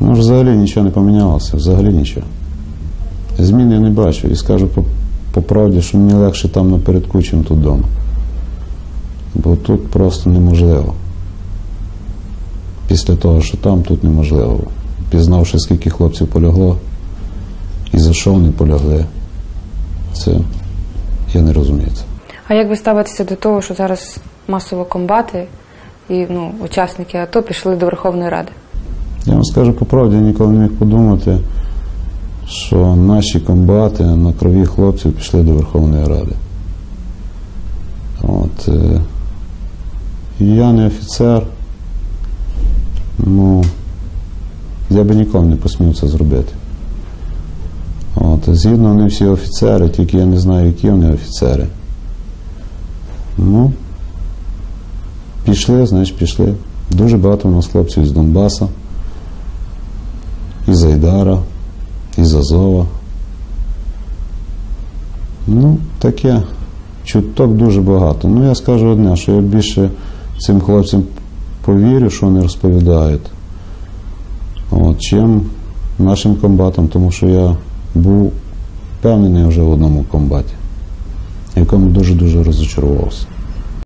Ну, взагалі нічого не помінялося, взагалі нічого. Змін я не бачу і скажу по, по правді, що мені легше там напередку, чим тут вдома. Бо тут просто неможливо. Після того, що там, тут неможливо. Пізнавши, скільки хлопців полягло і за що вони полягли, це я не розумію. А як ви ставитеся до того, що зараз масово комбати і ну, учасники АТО пішли до Верховної Ради? Я вам скажу по правді, я ніколи не міг подумати, що наші комбати на крові хлопців пішли до Верховної Ради. От, е, я не офіцер, ну, я би ніколи не посмів це зробити. От, згідно вони всі офіцери, тільки я не знаю, які вони офіцери. Ну, пішли, значить пішли. Дуже багато у нас хлопців з Донбаса, із Айдара, із Азова. Ну, таке. Чуток дуже багато. Ну, я скажу одне, що я більше цим хлопцям повірю, що вони розповідають, от, чим нашим комбатам, тому що я був впевнений вже в одному комбаті, в якому дуже-дуже розочарувався.